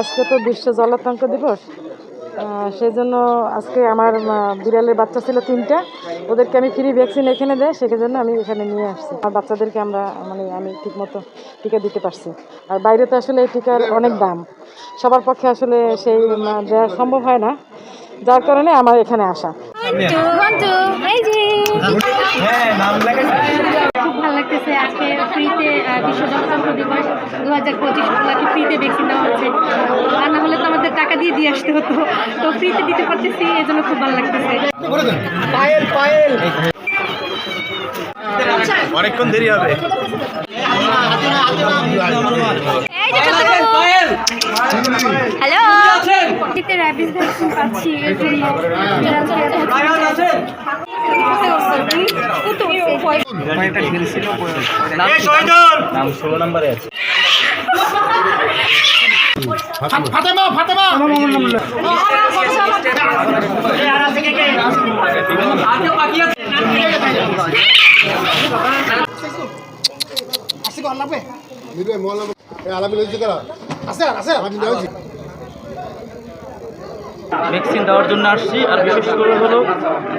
আজকে তো বিশ্ব জলাতঙ্ক দিবস। আহ, সেজন্য আজকে আমার বিড়ালের বাচ্চা ছিল তিনটা। ওদেরকে আমি ফ্রি ভ্যাকসিন এখানে দেয় সেজন্য আমি এখানে নিয়ে আসছি। আর বাচ্চাদেরকে আমরা মানে আমি ঠিকমতো টিকা দিতে পারছি। আর বাইরে তো আসলে এই টিকার অনেক দাম। সবার পক্ষে আসলে সেই দেওয়া সম্ভব হয় না। যার কারণে আমার এখানে আসা। খুব ভালো লাগতেছে আজকে ফ্রিতে বিশ্ব জনতন্ত্র দিবস দু হাজার পঁচিশ ওগুলাকে ফ্রিতে ভ্যাকসিন দেওয়া হচ্ছে। আর না হলে তো আমাদের টাকা দিয়ে দিয়ে আসতে হতো। তো ফ্রিতে দিতে পারতেছি এই জন্য খুব ভালো লাগতেছে। অনেকক্ষণ দেরি হবে। হ্যালো। র্যাবিস ভ্যাকসিন পাচ্ছি। নাম ষোলো নম্বরে আছে আলামি লইছে আছে আছে আলামি লইছে ভ্যাকসিন দেওয়ার জন্য আসছি। আর বিশেষ করে হলো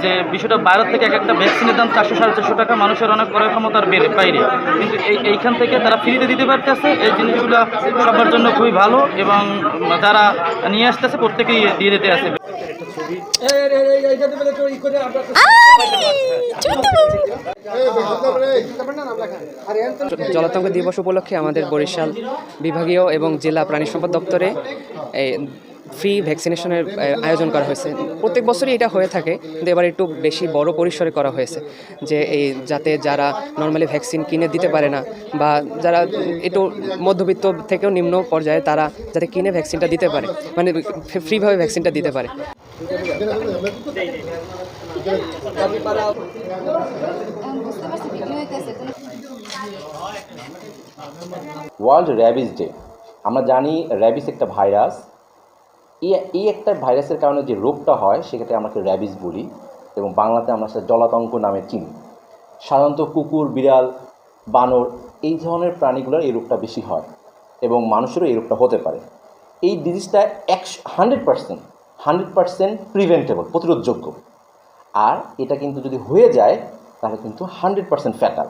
যে বিষয়টা বাইরের থেকে এক একটা ভ্যাকসিনের দাম চারশো সাড়ে চারশো টাকা, মানুষের অনেক ক্রয় ক্ষমতার বেড়ে বাইরে। কিন্তু এই এইখান থেকে তারা ফ্রিতে দিতে পারতেছে। এই জিনিসগুলো সবার জন্য খুবই ভালো এবং যারা নিয়ে আসতেছে প্রত্যেকেই দিয়ে দিতে আছে। জলাতঙ্ক দিবস উপলক্ষে আমাদের বরিশাল বিভাগীয় এবং জেলা প্রাণী সম্পদ দপ্তরে ফ্রি ভ্যাকসিনেশনের আয়োজন করা হয়েছে। প্রত্যেক বছরই এটা হয়ে থাকে, কিন্তু এবার একটু বেশি বড় পরিসরে করা হয়েছে, যে এই যাতে যারা নর্মালি ভ্যাকসিন কিনে দিতে পারে না, বা যারা একটু মধ্যবিত্ত থেকেও নিম্ন পর্যায়ে তারা যাতে কিনে ভ্যাকসিনটা দিতে পারে মানে ফ্রিভাবে ভ্যাকসিনটা দিতে পারে। ওয়ার্ল্ড র্যাবিস ডে আমরা জানি র্যাবিস একটা ভাইরাস এই এই একটা ভাইরাসের কারণে যে রোগটা হয়, সেক্ষেত্রে আমাকে র্যাবিস বলি এবং বাংলাতে আমরা সেটা জলাতঙ্ক নামে চিনি। সাধারণত কুকুর, বিড়াল, বানর এই ধরনের প্রাণীগুলোর এই রোগটা বেশি হয় এবং মানুষেরও এই রোগটা হতে পারে। এই ডিজিজটা একশো hundred percent hundred percent preventable প্রতিরোধযোগ্য। আর এটা কিন্তু যদি হয়ে যায়, তাহলে কিন্তু হান্ড্রেড পার্সেন্ট ফ্যাটাল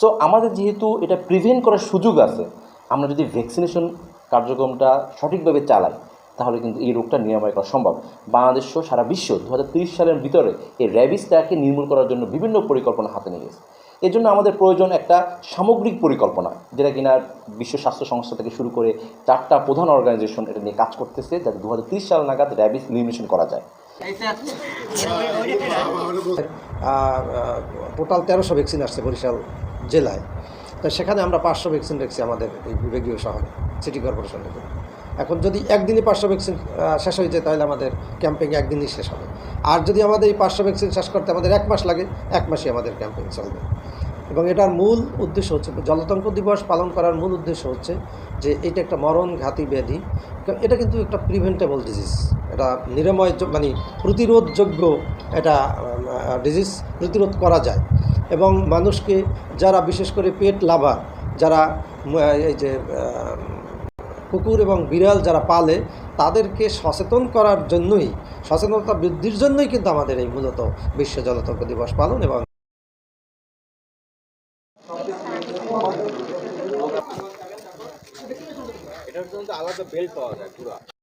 সো আমাদের যেহেতু এটা প্রিভেন্ট করার সুযোগ আছে, আমরা যদি ভ্যাকসিনেশন কার্যক্রমটা সঠিকভাবে চালাই তাহলে কিন্তু এই রোগটা নিরাময় করা সম্ভব। বাংলাদেশ সারা বিশ্ব দু সালের ভিতরে এই র্যাবিসটাকে নির্মূল করার জন্য বিভিন্ন পরিকল্পনা হাতে নিয়ে গেছে। এর জন্য আমাদের প্রয়োজন একটা সামগ্রিক পরিকল্পনা, যেটা কিনা বিশ্ব স্বাস্থ্য সংস্থা থেকে শুরু করে চারটা প্রধান অর্গানাইজেশন এটা নিয়ে কাজ করতেছে, যাতে দু সাল নাগাদ র্যাবিস এলিমিনেশন করা যায়। টোটাল তেরোশো ভ্যাকসিন আসছে বরিশাল জেলায়। তো সেখানে আমরা পাঁচশো ভ্যাকসিন রেখেছি আমাদের এই বিভাগীয় শহরে সিটি কর্পোরেশনের এখন যদি একদিনই পাঁচশো ভ্যাকসিন শেষ হয়ে যায়, তাহলে আমাদের ক্যাম্পেইন একদিনই শেষ হবে। আর যদি আমাদের এই পাঁচশো ভ্যাকসিন শেষ করতে আমাদের এক মাস লাগে, এক মাসই আমাদের ক্যাম্পেইন চলবে। এবং এটার মূল উদ্দেশ্য হচ্ছে জলতঙ্ক দিবস পালন করার মূল উদ্দেশ্য হচ্ছে যে এটা একটা মরণ ঘাতী ব্যাধি এটা কিন্তু একটা প্রিভেন্টেবল ডিজিজ এটা নিরাময় মানে প্রতিরোধযোগ্য এটা ডিজিজ প্রতিরোধ করা যায়। এবং মানুষকে, যারা বিশেষ করে পেট লাভার, যারা এই যে কুকুর এবং বিড়াল যারা পালে, তাদেরকে সচেতন করার জন্যই, সচেতনতা বৃদ্ধির জন্যই কিন্তু আমাদের এই মূলত বিশ্ব জলতঙ্ক দিবস পালন এবং